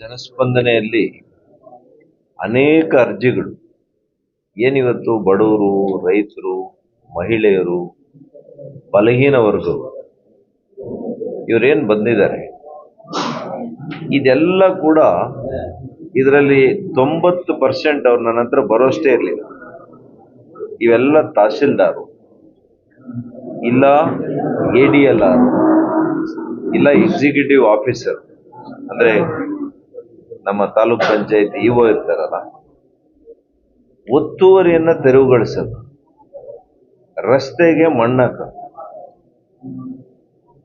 ಜನಸ್ಪಂದನೆಯಲ್ಲಿ ಅನೇಕ ಅರ್ಜಿಗಳು. ಏನಿವತ್ತು ಬಡವರು, ರೈತರು, ಮಹಿಳೆಯರು ಬಲಹೀನ ವರ್ಗರು ಇವರೇನು ಬಂದಿದ್ದಾರೆ? ಇದೆಲ್ಲ ಕೂಡ ಇದರಲ್ಲಿ ತೊಂಬತ್ತು ಪರ್ಸೆಂಟ್ ಅವ್ರು ನನ್ನ ಹತ್ರ ಬರೋಷ್ಟೇ ಇರಲಿಲ್ಲ. ಇವೆಲ್ಲ ತಹಸೀಲ್ದಾರು. ಇಲ್ಲ ಎ ಡಿ ಎಲ್ ಆರ್. ಇಲ್ಲ ಎಕ್ಸಿಕ್ಯೂಟಿವ್ ಆಫೀಸರ್. ಅಂದ್ರೆ ನಮ್ಮ ತಾಲೂಕ್ ಪಂಚಾಯತ್ ಇಒ ಇರ್ತಾರಲ್ಲ, ಒತ್ತುವರಿಯನ್ನ ತೆರವುಗೊಳಿಸೋದು, ರಸ್ತೆಗೆ ಮಣ್ಣಾಕ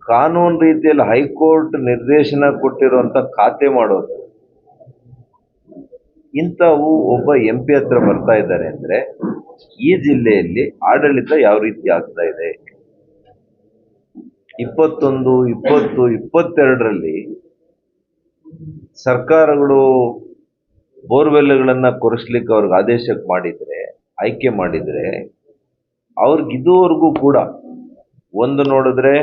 ಕಾನೂನು ರೀತಿಯಲ್ಲಿ ಹೈಕೋರ್ಟ್ ನಿರ್ದೇಶನ ಕೊಟ್ಟಿರುವಂತ ಖಾತೆ ಮಾಡೋದು. ಇಂಥವು ಒಬ್ಬ ಎಂ ಪಿ ಹತ್ರ ಬರ್ತಾ ಇದ್ದಾರೆ ಅಂದ್ರೆ, ಈ ಜಿಲ್ಲೆಯಲ್ಲಿ ಆಡಳಿತ ಯಾವ ರೀತಿ ಆಗ್ತಾ ಇದೆ? ಇಪ್ಪತ್ತೊಂದು, ಇಪ್ಪತ್ತು, ಇಪ್ಪತ್ತೆರಡರಲ್ಲಿ ಸರ್ಕಾರಗಳು ಬೋರ್ವೆಲ್ಗಳನ್ನ ಕೊರೆಸ್ಲಿಕ್ಕೆ ಅವ್ರಿಗೆ ಆದೇಶಕ್ಕೆ ಮಾಡಿದ್ರೆ, ಆಯ್ಕೆ ಮಾಡಿದ್ರೆ, ಅವ್ರಿಗೆ ಇದುವರೆಗೂ ಕೂಡ ಒಂದು ನೋಡಿದ್ರೆ,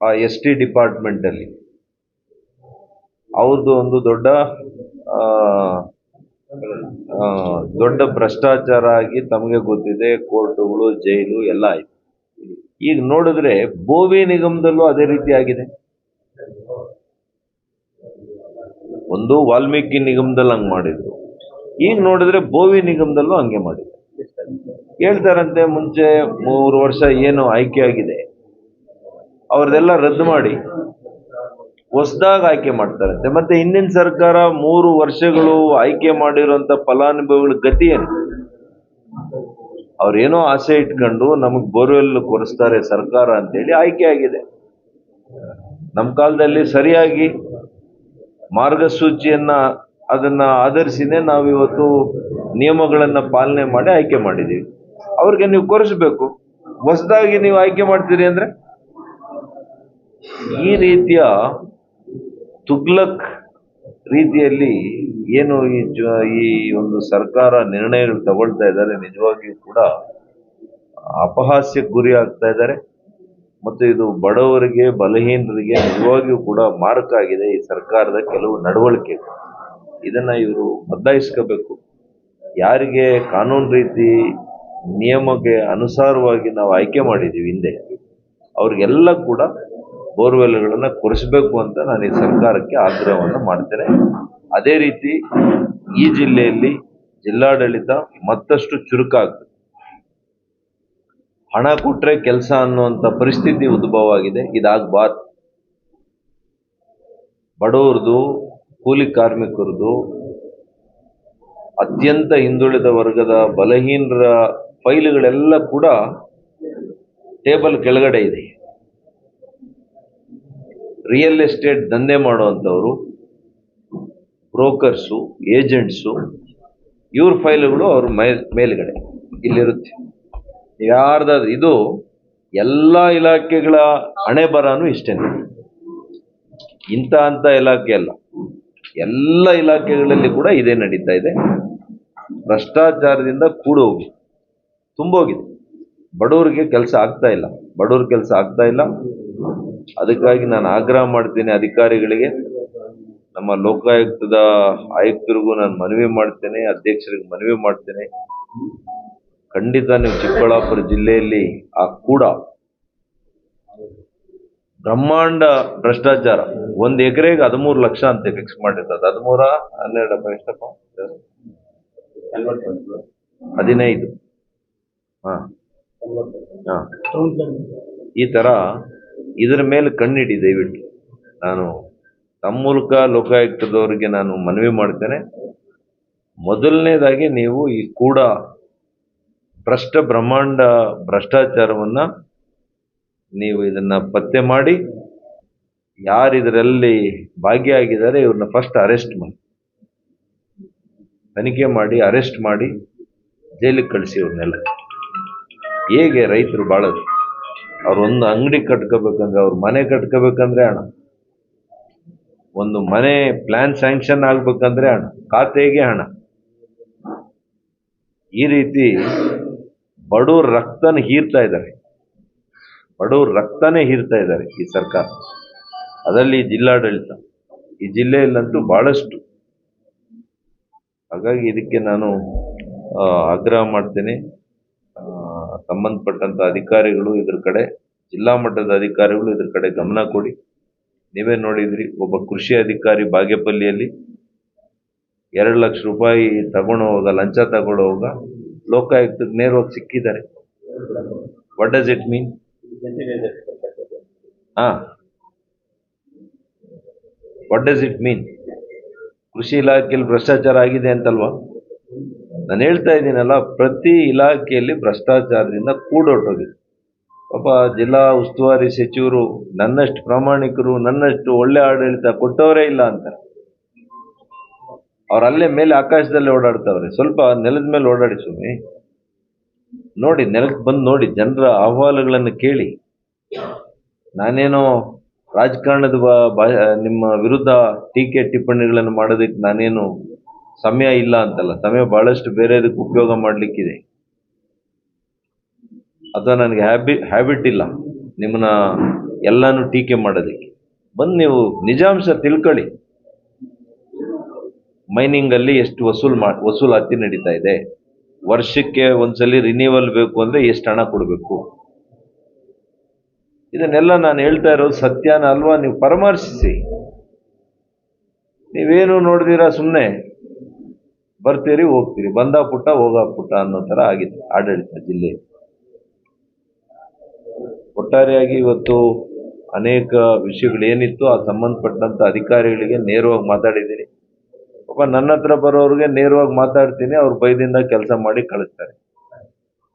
ಆ ಎಸ್ ಟಿ ಡಿಪಾರ್ಟ್ಮೆಂಟ್ ಅಲ್ಲಿ ಅವ್ರದ್ದು ಒಂದು ದೊಡ್ಡ ದೊಡ್ಡ ಭ್ರಷ್ಟಾಚಾರ ಆಗಿ ತಮಗೆ ಗೊತ್ತಿದೆ, ಕೋರ್ಟುಗಳು, ಜೈಲು ಎಲ್ಲ ಆಯ್ತು. ಈಗ ನೋಡಿದ್ರೆ ಬೋವಿ ನಿಗಮದಲ್ಲೂ ಅದೇ ರೀತಿ ಆಗಿದೆ. ಒಂದು ವಾಲ್ಮೀಕಿ ನಿಗಮದಲ್ಲಿ ಹಂಗೆ ಮಾಡಿದ್ರು. ಈಗ ನೋಡಿದ್ರೆ ಬೋವಿ ನಿಗಮದಲ್ಲೂ ಹಂಗೆ ಮಾಡಿದ್ರು. ಹೇಳ್ತಾರಂತೆ ಮುಂಚೆ ಮೂರು ವರ್ಷ ಏನು ಆಯ್ಕೆ ಆಗಿದೆ. ಅವ್ರದೆಲ್ಲ ರದ್ದು ಮಾಡಿ ಹೊಸದಾಗಿ ಆಯ್ಕೆ ಮಾಡ್ತಾರಂತೆ. ಮತ್ತೆ ಹಿಂದಿನ ಸರ್ಕಾರ ಮೂರು ವರ್ಷಗಳು ಆಯ್ಕೆ ಮಾಡಿರುವಂತ ಫಲಾನುಭವಿಗಳ ಗತಿ ಏನು? ಅವ್ರೇನೋ ಆಸೆ ಇಟ್ಕೊಂಡು ನಮಗ್ ಬೋರ್ವೆಲ್ ಕೊರೆಸ್ತಾರೆ ಸರ್ಕಾರ ಅಂತೇಳಿ ಆಯ್ಕೆ ಆಗಿದೆ. ನಮ್ಮ ಕಾಲದಲ್ಲಿ ಸರಿಯಾಗಿ ಮಾರ್ಗಸೂಚಿಯನ್ನ ಅದನ್ನ ಆಧರಿಸಿನೇ ನಾವಿವತ್ತು ನಿಯಮಗಳನ್ನ ಪಾಲನೆ ಮಾಡಿ ಆಯ್ಕೆ ಮಾಡಿದ್ದೀವಿ ಅವ್ರಿಗೆ ನೀವು ಕೊರಿಸ್ಬೇಕು. ಹೊಸದಾಗಿ ನೀವು ಆಯ್ಕೆ ಮಾಡ್ತೀರಿ ಅಂದ್ರೆ? ಈ ರೀತಿಯ ತುಗ್ಲಕ್ ರೀತಿಯಲ್ಲಿ ಏನು ಈ ಈ ಒಂದು ಸರ್ಕಾರ ನಿರ್ಣಯಗಳು ತಗೊಳ್ತಾ ಇದ್ದಾರೆ, ನಿಜವಾಗಿಯೂ ಕೂಡ ಅಪಹಾಸ್ಯಕ್ಕೆ ಗುರಿ ಆಗ್ತಾ ಇದ್ದಾರೆ. ಮತ್ತು ಇದು ಬಡವರಿಗೆ, ಬಲಹೀನರಿಗೆ ನಿಜವಾಗಿಯೂ ಕೂಡ ಮಾರಕ ಆಗಿದೆ ಈ ಸರ್ಕಾರದ ಕೆಲವು ನಡವಳಿಕೆಗಳು. ಇದನ್ನ ಇವರು ಬದಲಾಯಿಸ್ಕೋಬೇಕು. ಯಾರಿಗೆ ಕಾನೂನು ರೀತಿ, ನಿಯಮಕ್ಕೆ ಅನುಸಾರವಾಗಿ ನಾವು ಆಯ್ಕೆ ಮಾಡಿದ್ದೀವಿ ಹಿಂದೆ, ಅವ್ರಿಗೆಲ್ಲ ಕೂಡ ಬೋರ್ವೆಲ್ಗಳನ್ನ ಕೊರೆಸಬೇಕು ಅಂತ ನಾನು ಈ ಸರ್ಕಾರಕ್ಕೆ ಆಗ್ರಹವನ್ನು ಮಾಡ್ತೇನೆ. ಅದೇ ರೀತಿ ಈ ಜಿಲ್ಲೆಯಲ್ಲಿ ಜಿಲ್ಲಾಡಳಿತ ಮತ್ತಷ್ಟು ಚುರುಕಾಗ್ತದೆ ಹಣ ಕೊಟ್ಟರೆ ಕೆಲಸ ಅನ್ನುವಂಥ ಪರಿಸ್ಥಿತಿ ಉದ್ಭವ ಆಗಿದೆ ಇದಾಗಬಾರ್ದು. ಬಡವರದು, ಕೂಲಿ ಕಾರ್ಮಿಕರದು, ಅತ್ಯಂತ ಹಿಂದುಳಿದ ವರ್ಗದ ಬಲಹೀನರ ಫೈಲ್ಗಳೆಲ್ಲ ಕೂಡ ಟೇಬಲ್ ಕೆಳಗಡೆ ಇದೆ. ರಿಯಲ್ ಎಸ್ಟೇಟ್ ದಂಧೆ ಮಾಡುವಂಥವ್ರು, ಬ್ರೋಕರ್ಸು, ಏಜೆಂಟ್ಸು, ಇವ್ರ ಫೈಲ್ಗಳು ಅವ್ರ ಮೇಲ್ ಮೇಲ್ಗಡೆ ಇಲ್ಲಿರುತ್ತೆ. ಯಾರ್ದಾದ್ರು ಇದು ಎಲ್ಲ ಇಲಾಖೆಗಳ ಹಣೆ ಬರನು ಇಷ್ಟೇನೆ ಇಂಥ ಅಂತ ಇಲಾಖೆ ಅಲ್ಲ. ಎಲ್ಲ ಇಲಾಖೆಗಳಲ್ಲಿ ಕೂಡ ಇದೇ ನಡೀತಾ ಇದೆ. ಭ್ರಷ್ಟಾಚಾರದಿಂದ ಕೂಡೋಗಿ ತುಂಬೋಗಿದೆ. ಬಡವರಿಗೆ ಕೆಲಸ ಆಗ್ತಾ ಇಲ್ಲ. ಬಡವ್ರ ಕೆಲಸ ಆಗ್ತಾ ಇಲ್ಲ. ಅದಕ್ಕಾಗಿ ನಾನು ಆಗ್ರಹ ಮಾಡ್ತೇನೆ ಅಧಿಕಾರಿಗಳಿಗೆ. ನಮ್ಮ ಲೋಕಾಯುಕ್ತದ ಆಯುಕ್ತರಿಗೂ ನಾನು ಮನವಿ ಮಾಡ್ತೇನೆ, ಅಧ್ಯಕ್ಷರಿಗೆ ಮನವಿ ಮಾಡ್ತೇನೆ. ಖಂಡಿತ ನೀವು ಚಿಕ್ಕಬಳ್ಳಾಪುರ ಜಿಲ್ಲೆಯಲ್ಲಿ, ಆ ಕೂಡ ಬ್ರಹ್ಮಾಂಡ ಭ್ರಷ್ಟಾಚಾರ. ಒಂದ್ ಎಕರೆಗೆ ಹದಿಮೂರು ಲಕ್ಷ ಅಂತ ಫಿಕ್ಸ್ ಮಾಡಿರ್ತದೆ. ಹದಿಮೂರ ಹನ್ನೆರಡು ಎಷ್ಟಪ್ಪ? ಹದಿನೈದು. ಹಾ. ಹಾ. ಈ ತರ ಇದರ ಮೇಲೆ ಕಣ್ಣಿಡಿ, ದಯವಿಟ್ಟು. ನಾನು ತಮ್ಮ ಮೂಲಕ ಲೋಕಾಯುಕ್ತದವರಿಗೆ ನಾನು ಮನವಿ ಮಾಡ್ತೇನೆ. ಮೊದಲನೇದಾಗಿ ನೀವು ಈ ಕೂಡ ಭ್ರಷ್ಟ ಬ್ರಹ್ಮಾಂಡ ಭ್ರಷ್ಟಾಚಾರವನ್ನ ನೀವು ಇದನ್ನ ಪತ್ತೆ ಮಾಡಿ ಯಾರು ಇದರಲ್ಲಿ ಭಾಗಿಯಾಗಿದ್ದಾರೆ ಇವ್ರನ್ನ ಫಸ್ಟ್ ಅರೆಸ್ಟ್ ಮಾಡಿ. ತನಿಖೆ ಮಾಡಿ ಅರೆಸ್ಟ್ ಮಾಡಿ, ಜೈಲಿಗೆ ಕಳಿಸಿ ಇವ್ರನ್ನೆಲ್ಲ. ಹೇಗೆ ರೈತರು ಬಾಳೋದು? ಅವ್ರ ಒಂದು ಅಂಗಡಿ ಕಟ್ಕೋಬೇಕಂದ್ರೆ, ಅವ್ರ ಮನೆ ಕಟ್ಕೋಬೇಕಂದ್ರೆ ಹಣ. ಒಂದು ಮನೆ ಪ್ಲಾನ್ ಸ್ಯಾಂಕ್ಷನ್ ಆಗ್ಬೇಕಂದ್ರೆ ಹಣ. ಖಾತೆಗೆ ಹಣ. ಈ ರೀತಿ ಬಡವ್ರ ರಕ್ತನ ಹೀರ್ತಾ ಇದ್ದಾರೆ. ಬಡವ್ರ ರಕ್ತನೇ ಹೀರ್ತಾ ಇದ್ದಾರೆ ಈ ಸರ್ಕಾರ. ಅದರಲ್ಲಿ ಜಿಲ್ಲಾಡಳಿತ, ಈ ಜಿಲ್ಲೆಯಲ್ಲಂತೂ ಬಹಳಷ್ಟು. ಹಾಗಾಗಿ ಇದಕ್ಕೆ ನಾನು ಆಗ್ರಹ ಮಾಡ್ತೇನೆ. ಸಂಬಂಧಪಟ್ಟಂಥ ಅಧಿಕಾರಿಗಳು ಇದ್ರ ಕಡೆ, ಜಿಲ್ಲಾ ಮಟ್ಟದ ಅಧಿಕಾರಿಗಳು ಇದ್ರ ಕಡೆ ಗಮನ ಕೊಡಿ. ನೀವೇ ನೋಡಿದ್ರಿ, ಒಬ್ಬ ಕೃಷಿ ಅಧಿಕಾರಿ ಬಾಗೇಪಲ್ಲಿಯಲ್ಲಿ ಎರಡು ಲಕ್ಷ ರೂಪಾಯಿ ತಗೊಂಡೋಗ ಲಂಚ ತಗೊಂಡೋಗ ಲೋಕಾಯುಕ್ತಕ್ಕೆ ನೇರವಾಗಿ ಸಿಕ್ಕಿದ್ದಾರೆ. ವಾಟ್ ಡಸ್ ಇಟ್ ಮೀನ್ ಹಾ. ವಾಟ್ ಡಸ್ ಇಟ್ ಮೀನ್ ಕೃಷಿ ಇಲಾಖೆಯಲ್ಲಿ ಭ್ರಷ್ಟಾಚಾರ ಆಗಿದೆ ಅಂತಲ್ವಾ? ನಾನು ಹೇಳ್ತಾ ಇದ್ದೀನಲ್ಲ, ಪ್ರತಿ ಇಲಾಖೆಯಲ್ಲಿ ಭ್ರಷ್ಟಾಚಾರದಿಂದ ಕೂಡೊಟ್ಟೋಗಿದೆ. ಪಾಪ ಜಿಲ್ಲಾ ಉಸ್ತುವಾರಿ ಸಚಿವರು ನನ್ನಷ್ಟು ಪ್ರಾಮಾಣಿಕರು, ನನ್ನಷ್ಟು ಒಳ್ಳೆ ಆಡಳಿತ ಕೊಟ್ಟವರೇ ಇಲ್ಲ ಅಂತಾರೆ. ಅವ್ರು ಅಲ್ಲೇ ಮೇಲೆ ಆಕಾಶದಲ್ಲಿ ಓಡಾಡ್ತಾವ್ರೆ. ಸ್ವಲ್ಪ ನೆಲದ ಮೇಲೆ ಓಡಾಡಿ ಸ್ವಾಮಿ. ನೋಡಿ, ನೆಲಕ್ಕೆ ಬಂದು ನೋಡಿ, ಜನರ ಅಹವಾಲುಗಳನ್ನು ಕೇಳಿ. ನಾನೇನೋ ರಾಜಕಾರಣದ ನಿಮ್ಮ ವಿರುದ್ಧ ಟೀಕೆ ಟಿಪ್ಪಣಿಗಳನ್ನು ಮಾಡೋದಕ್ಕೆ ನಾನೇನು ಸಮಯ ಇಲ್ಲ ಅಂತಲ್ಲ. ಸಮಯ ಬಹಳಷ್ಟು ಬೇರೆದಕ್ಕೆ ಉಪಯೋಗ ಮಾಡಲಿಕ್ಕಿದೆ. ಅಥವಾ ನನಗೆ ಹ್ಯಾಬಿ, ಹ್ಯಾಬಿಟ್ ಇಲ್ಲ ನಿಮ್ಮನ್ನ ಎಲ್ಲಾನು ಟೀಕೆ ಮಾಡೋದಕ್ಕೆ. ಬಂದು ನೀವು ನಿಜಾಂಶ ತಿಳ್ಕೊಳ್ಳಿ. ಮೈನಿಂಗ್ ಅಲ್ಲಿ ಎಷ್ಟು ವಸೂಲ್ ಮಾ, ವಸೂಲಾತಿ ನಡೀತಾ ಇದೆ. ವರ್ಷಕ್ಕೆ ಒಂದ್ಸಲಿ ರಿನ್ಯೂವಲ್ ಬೇಕು ಅಂದ್ರೆ ಎಷ್ಟು ಹಣ ಕೊಡಬೇಕು? ಇದನ್ನೆಲ್ಲ ನಾನು ಹೇಳ್ತಾ ಇರೋದು ಸತ್ಯನ ಅಲ್ವಾ? ನೀವು ಪರಾಮರ್ಶಿಸಿ. ನೀವೇನು ನೋಡಿದೀರ ಸುಮ್ಮನೆ ಬರ್ತೀರಿ, ಹೋಗ್ತೀರಿ. ಬಂದ ಪುಟ್ಟ, ಹೋಗ ಪುಟ್ಟ ಅನ್ನೋ ತರ ಆಗಿದೆ ಆಡಳಿತ ಜಿಲ್ಲೆ. ಒಟ್ಟಾರೆಯಾಗಿ ಇವತ್ತು ಅನೇಕ ವಿಷಯಗಳು ಏನಿತ್ತು ಆ ಸಂಬಂಧಪಟ್ಟಂತ ಅಧಿಕಾರಿಗಳಿಗೆ ನೇರವಾಗಿ ಮಾತಾಡಿದ್ದೀನಿ. ಪಾಪ ನನ್ನ ಹತ್ರ ಬರೋರಿಗೆ ನೇರವಾಗಿ ಮಾತಾಡ್ತೀನಿ, ಅವ್ರ ಭಯದಿಂದ ಕೆಲಸ ಮಾಡಿ ಕಳಿಸ್ತಾರೆ.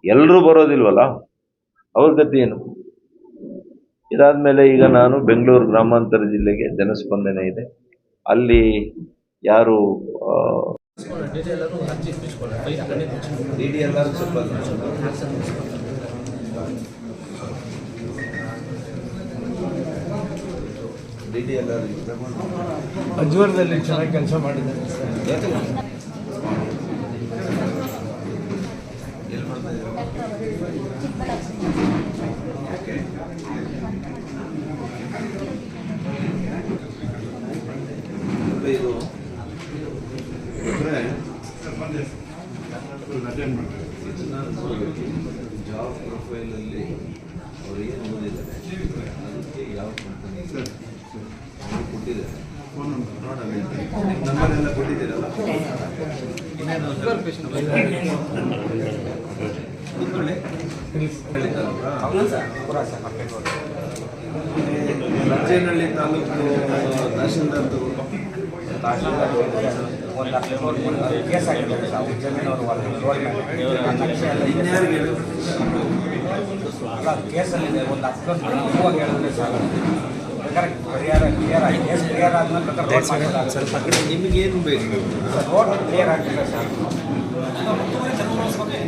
ಎಲ್ಲರೂ ಬರೋದಿಲ್ವಲ್ಲ? ಅವ್ರ ಗತಿ ಏನು? ಇದಾದ್ಮೇಲೆ ಈಗ ನಾನು ಬೆಂಗಳೂರು ಗ್ರಾಮಾಂತರ ಜಿಲ್ಲೆಗೆ ಜನಸ್ಪಂದನೆ ಇದೆ. ಅಲ್ಲಿ ಯಾರು ಆ, ಅಜ್ವರದಲ್ಲಿ ಚೆನ್ನಾಗಿ ಕೆಲಸ ಮಾಡಿದ್ದಾರೆ ಸರ್ ಇದು ಅಂದ್ರೆ ಜಾಬ್ ಪ್ರೊಫೈಲಲ್ಲಿ ಅವ್ರು ಏನು ಓದಿದ್ದಾರೆ ಅದಕ್ಕೆ ಯಾವ ಕಂಪನಿ ಕೊಟ್ಟಿದ್ದಾರೆ ನೋಡೋಣ ನಂಬರ್ ಎಲ್ಲ ಕೊಟ್ಟಿದ್ದೀರಲ್ಲ ಇನ್ನೇನು ಕೂತ್ಕೊಳ್ಳಿ. ರಾಜೇನಹಳ್ಳಿ ತಾಲೂಕು ತಹಶೀಲ್ದಾರ್ ತಗೊಂಡು ಒಂದು ಲಕ್ಷ ರೋಡ್ ಕೇಸ್ ಆಗಿದ್ದಾರೆ ಸರ್ ಜಮೀನು ರೋಡ್ ಮೇಲೆ ನಕ್ಷೆ ಎಲ್ಲ ಇದೆ. ಇನ್ಯಾರಿಗೆ ಹೇಳು? ಅಲ್ಲ ಕೇಸಲ್ಲಿದೆ ಒಂದು ಹತ್ತು ಹೂವಾಗಿ ಹೇಳಿದ್ರೆ ಸರ್ ಬೇಕಾದ್ರೆ ಪರಿಹಾರ ಕ್ಲಿಯರ್ ಆಗಿ ಕೇಸ್ ಕ್ಲಿಯರ್ ಆದ್ಮೇಲೆ ಬೇಕಾದ್ರೆ ರೋಡ್ ಮಾಡಿದ್ದಾರೆ ನಿಮಗೇನು ಬೇಕು ರೋಡ್ ಕ್ಲಿಯರ್ ಆಗಿಲ್ಲ ಸರ್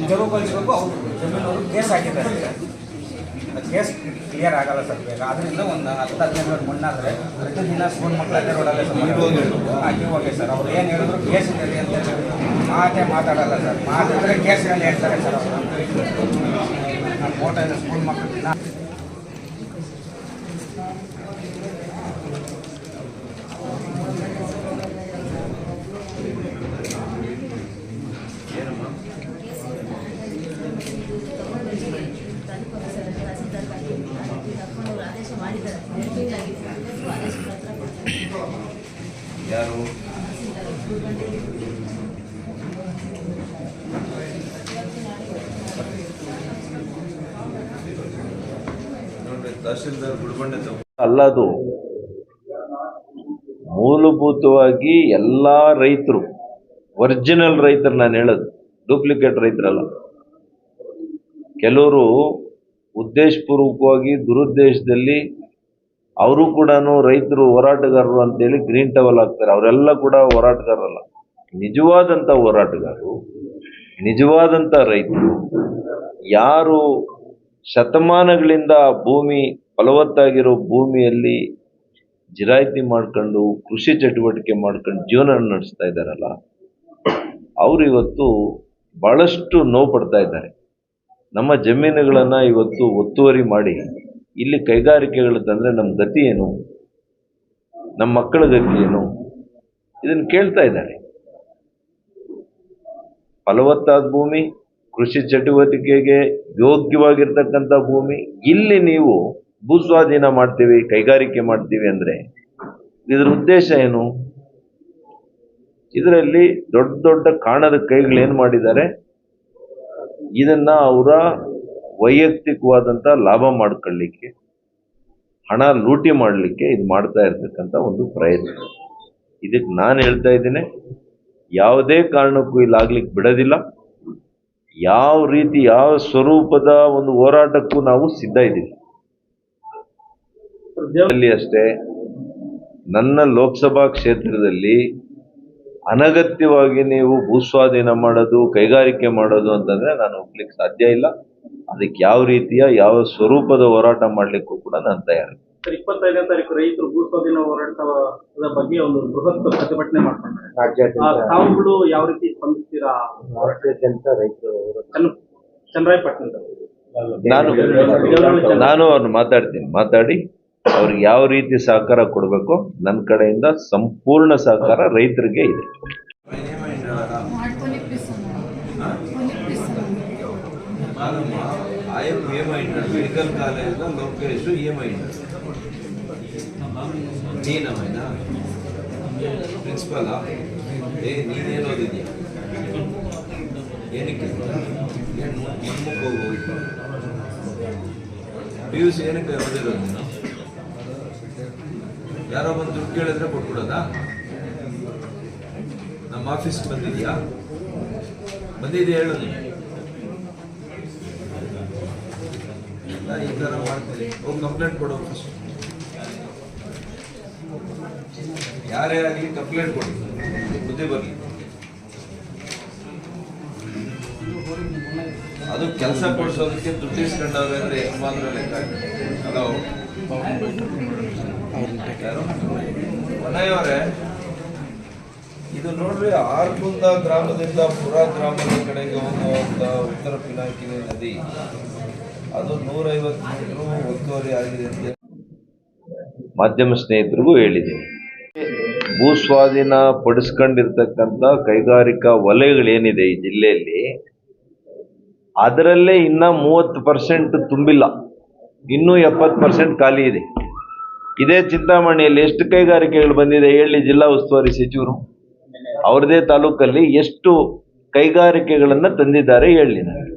ತೆರವುಗೊಳಿಸ್ಬೇಕು ಅವ್ರು ಜಮೀನವರು ಕೇಸ್ ಹಾಕಿದ್ದಾರೆ ಸರ್ ಕೇಸ್ ಕ್ಲಿಯರ್ ಆಗಲ್ಲ ಸರ್ ಬೇಗ ಅದರಿಂದ ಒಂದು ಹತ್ತು ಹದಿನೈದು ಮಣ್ಣಾದರೆ ಪ್ರತಿ ದಿನ ಸ್ಕೂಲ್ ಮಕ್ಕಳು ಅದೇ ರೋಡಲ್ಲೇ ಸರ್ ಹಾಕಿ ಹೋಗಿ ಸರ್ ಅವ್ರು ಏನು ಹೇಳಿದ್ರು ಕೇಸ್ ಇದೆ ಅಂತ ಹೇಳಿ. ಮಾತೇ ಮಾತಾಡಲ್ಲ ಸರ್. ಮಾತಾಡಿದ್ರೆ ಕೇಸ್ನಲ್ಲಿ ಹೇಳ್ತಾರೆ ಸರ್ ಅವರು. ನಮ್ಮ ಫೋಟೋ ಇದೆ ಸ್ಕೂಲ್ ಮಕ್ಕಳು ದಿನ ಆದೇಶ ಮಾಡಿದ್ದಾರೆ ಎರಡು ತಿಂಗಳಾಗಿದೆ ಆದೇಶ ಪತ್ರ ಕೊಟ್ಟಿದ್ದಾರೆ. ಯಾರು ನೋಡ್ರಿ ತಹಶೀಲ್ದಾರ್ ಅದು ಮೂಲಭೂತವಾಗಿ ಎಲ್ಲ ರೈತರು ಒರಿಜಿನಲ್ ರೈತರು ನಾನು ಹೇಳೋದು ಡೂಪ್ಲಿಕೇಟ್ ರೈತರಲ್ಲ. ಕೆಲವರು ಉದ್ದೇಶಪೂರ್ವಕವಾಗಿ, ದುರುದ್ದೇಶದಲ್ಲಿ ಅವರು ಕೂಡ ರೈತರು ಹೋರಾಟಗಾರರು ಅಂತೇಳಿ ಗ್ರೀನ್ ಟವಲ್ ಆಗ್ತಾರೆ ಅವರೆಲ್ಲ ಕೂಡ ಹೋರಾಟಗಾರರಲ್ಲ. ನಿಜವಾದಂಥ ಹೋರಾಟಗಾರರು ನಿಜವಾದಂಥ ರೈತರು, ಯಾರು ಶತಮಾನಗಳಿಂದ ಭೂಮಿ ಫಲವತ್ತಾಗಿರೋ ಭೂಮಿಯಲ್ಲಿ ಜಿರಾಯಿತಿ ಮಾಡ್ಕೊಂಡು, ಕೃಷಿ ಚಟುವಟಿಕೆ ಮಾಡ್ಕೊಂಡು ಜೀವನ ನಡೆಸ್ತಾ ಇದ್ದಾರಲ್ಲ, ಅವರು ಇವತ್ತು ಬಹಳಷ್ಟು ನೋವು ಪಡ್ತಾ ಇದ್ದಾರೆ. ನಮ್ಮ ಜಮೀನುಗಳನ್ನು ಇವತ್ತು ಒತ್ತುವರಿ ಮಾಡಿ, ಇಲ್ಲಿ ಕೈಗಾರಿಕೆಗಳು ತಂದರೆ ನಮ್ಮ ಗತಿ ಏನು ನಮ್ಮ ಮಕ್ಕಳ ಗತಿ ಏನು, ಇದನ್ನು ಕೇಳ್ತಾ ಇದ್ದಾರೆ. ಫಲವತ್ತಾದ ಭೂಮಿ ಕೃಷಿ ಚಟುವಟಿಕೆಗೆ ಯೋಗ್ಯವಾಗಿರ್ತಕ್ಕಂಥ ಭೂಮಿ, ಇಲ್ಲಿ ನೀವು ಭೂಸ್ವಾಧೀನ ಮಾಡ್ತೀವಿ, ಕೈಗಾರಿಕೆ ಮಾಡ್ತೀವಿ ಅಂದ್ರೆ ಇದ್ರ ಉದ್ದೇಶ ಏನು? ಇದರಲ್ಲಿ ದೊಡ್ಡ ದೊಡ್ಡ ಕಾಣದ ಕೈಗಳು ಏನ್ ಮಾಡಿದ್ದಾರೆ? ಇದನ್ನ ಅವರ ವೈಯಕ್ತಿಕವಾದಂತ ಲಾಭ ಮಾಡ್ಕೊಳ್ಳಿಕ್ಕೆ, ಹಣ ಲೂಟಿ ಮಾಡಲಿಕ್ಕೆ ಇದು ಮಾಡ್ತಾ ಇರ್ತಕ್ಕಂಥ ಒಂದು ಪ್ರಯತ್ನ. ಇದಕ್ಕೆ ನಾನು ಹೇಳ್ತಾ ಇದ್ದೀನಿ, ಯಾವುದೇ ಕಾರಣಕ್ಕೂ ಇಲ್ಲಾಗ್ಲಿಕ್ಕೆ ಬಿಡೋದಿಲ್ಲ. ಯಾವ ರೀತಿ, ಯಾವ ಸ್ವರೂಪದ ಒಂದು ಹೋರಾಟಕ್ಕೂ ನಾವು ಸಿದ್ಧ ಇದ್ದೀವಿ. ಅಷ್ಟೇ, ನನ್ನ ಲೋಕಸಭಾ ಕ್ಷೇತ್ರದಲ್ಲಿ ಅನಗತ್ಯವಾಗಿ ನೀವು ಭೂಸ್ವಾಧೀನ ಮಾಡೋದು, ಕೈಗಾರಿಕೆ ಮಾಡೋದು ಅಂತಂದ್ರೆ ನಾನು ಒಪ್ಲಿಕ್ಕೆ ಸಾಧ್ಯ ಇಲ್ಲ. ಅದಕ್ಕೆ ಯಾವ ರೀತಿಯ, ಯಾವ ಸ್ವರೂಪದ ಹೋರಾಟ ಮಾಡ್ಲಿಕ್ಕೂ ಕೂಡ ನಾನು ತಯಾರಿ ಸರ್ ಇಪ್ಪತ್ತೈದನೇ ತಾರೀಕು ರೈತರು ಭೂಸ್ವಾಧೀನ ಹೋರಾಟದ ಬಗ್ಗೆ ಒಂದು ಬೃಹತ್ ಪ್ರತಿಭಟನೆ ಮಾಡ್ಕೊಂಡ್ರೆ ಆ ತಾವುಗಳು ಯಾವ ರೀತಿ ಸ್ಪಂದಿಸ್ತೀರಾ ರಾಷ್ಟ್ರಾದ್ಯಂತ ರೈತರು ಚನ್ನ ಚನ್ನರಾಯಪಟ್ಟಣದಲ್ಲಿ ನಾನು ನಾನು ಅವ್ರನ್ನ ಮಾತಾಡ್ತೀನಿ ಮಾತಾಡಿ ಅವ್ರಿಗೆ ಯಾವ ರೀತಿ ಸಹಕಾರ ಕೊಡಬೇಕು ನನ್ನ ಕಡೆಯಿಂದ ಸಂಪೂರ್ಣ ಸಹಕಾರ ರೈತರಿಗೆ ಇದೆ ಮಾಡ್ಕೊಳ್ಳಿ ಪ್ಲೀಸ್ ಮಾಡ್ಕೊಳ್ಳಿ ఐఎం ఏమైనాడు మెడికల్ కాలేజ్లో లోకేష్ ఏమైనాడు ನೀನವೇನಾ? ಪ್ರಿನ್ಸಿಪಲಾ? ಏ, ನೀನೇನು ಓದಿದ್ಯಾ? ಏನಕ್ಕೆ? ಏನು ಮನ್ಮುಖ ಹೋಗಿತ್ತು ಪಿ ಯು ಸಿ ಏನಕ್ಕೆ ಓದಿರೋದು ನೀನು? ಯಾರೋ ಬಂದು ದುಡ್ಡು ಕೇಳಿದ್ರೆ ಕೊಟ್ಬಿಡೋದಾ? ನಮ್ಮ ಆಫೀಸ್ಗೆ ಬಂದಿದ್ಯಾ? ಬಂದಿದೆ ಹೇಳು ನೀನು. ಈ ಥರ ಮಾಡ್ತೀನಿ. ಹೋಗಿ ಕಂಪ್ಲೇಂಟ್ ಕೊಡೋ ಫಸ್ಟ್ ಯಾರೇ ಆಗಲಿ ಕಂಪ್ಲೇಂಟ್ ಕೊಡಿ. ಬುದ್ಧಿ ಬರಲಿ. ಅದು ಕೆಲಸ ಕೊಡಿಸೋದಕ್ಕೆ ದುಡ್ಡು ಇಸ್ಕೊಂಡವ್ರೆ ಅಂದ್ರೆ ಮಾತ್ರ ಲೆಕ್ಕ. ಹಲೋ ಮನೆಯವರೇ, ಇದು ನೋಡ್ರಿ ಆರ್ಕುಂದ ಗ್ರಾಮದಿಂದ ಪುರ ಗ್ರಾಮದ ಕಡೆಗೆ ಹೋಗುವಂತ ಉತ್ತರ ಪಿನಾಕಿನಿ ನದಿ. ಅದು ನೂರೈವತ್ತು ಮೀಟರ್ ಒತ್ತುವರಿ ಆಗಿದೆ ಅಂತ ಮಾಧ್ಯಮ ಸ್ನೇಹಿತರಿಗೂ ಹೇಳಿದ್ದೀನಿ. ಭೂಸ್ವಾಧೀನ ಪಡಿಸ್ಕೊಂಡಿರ್ತಕ್ಕಂಥ ಕೈಗಾರಿಕಾ ವಲಯಗಳೇನಿದೆ ಈ ಜಿಲ್ಲೆಯಲ್ಲಿ, ಅದರಲ್ಲೇ ಇನ್ನ ಮೂವತ್ತು ಪರ್ಸೆಂಟ್ ತುಂಬಿಲ್ಲ. ಇನ್ನೂ ಎಪ್ಪತ್ತು ಪರ್ಸೆಂಟ್ ಖಾಲಿ ಇದೆ. ಇದೇ ಚಿಂತಾಮಣಿಯಲ್ಲಿ ಎಷ್ಟು ಕೈಗಾರಿಕೆಗಳು ಬಂದಿದೆ ಹೇಳಿ ಜಿಲ್ಲಾ ಉಸ್ತುವಾರಿ ಸಚಿವರು. ಅವ್ರದೇ ತಾಲೂಕಲ್ಲಿ ಎಷ್ಟು ಕೈಗಾರಿಕೆಗಳನ್ನು ತಂದಿದ್ದಾರೆ ಹೇಳಿ ನನಗೆ.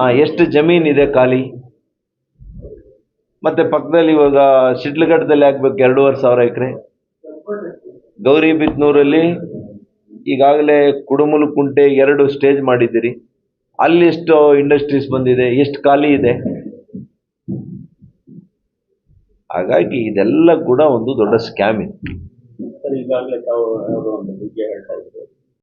ಹಾ, ಎಷ್ಟು ಜಮೀನಿದೆ ಖಾಲಿ? ಮತ್ತೆ ಪಕ್ಕದಲ್ಲಿ ಇವಾಗ ಶಿಡ್ಲಘಟ್ಟದಲ್ಲಿ ಆಗ್ಬೇಕು, ಎರಡೂವರೆ ಸಾವಿರ ಎಕರೆ. ಗೌರಿಬಿದ್ನೂರಲ್ಲಿ ಈಗಾಗಲೇ ಕುಡುಮುಲು ಕುಂಟೆ ಎರಡು ಸ್ಟೇಜ್ ಮಾಡಿದ್ದೀರಿ. ಅಲ್ಲಿ ಎಷ್ಟು ಇಂಡಸ್ಟ್ರೀಸ್ ಬಂದಿದೆ, ಎಷ್ಟು ಖಾಲಿ ಇದೆ. ಹಾಗಾಗಿ ಇದೆಲ್ಲ ಕೂಡ ಒಂದು ದೊಡ್ಡ ಸ್ಕ್ಯಾಮ್ ಸರ್, ಈಗಾಗಲೇ ತಾವು ಹೇಳ್ತಾ ಇದ್ರು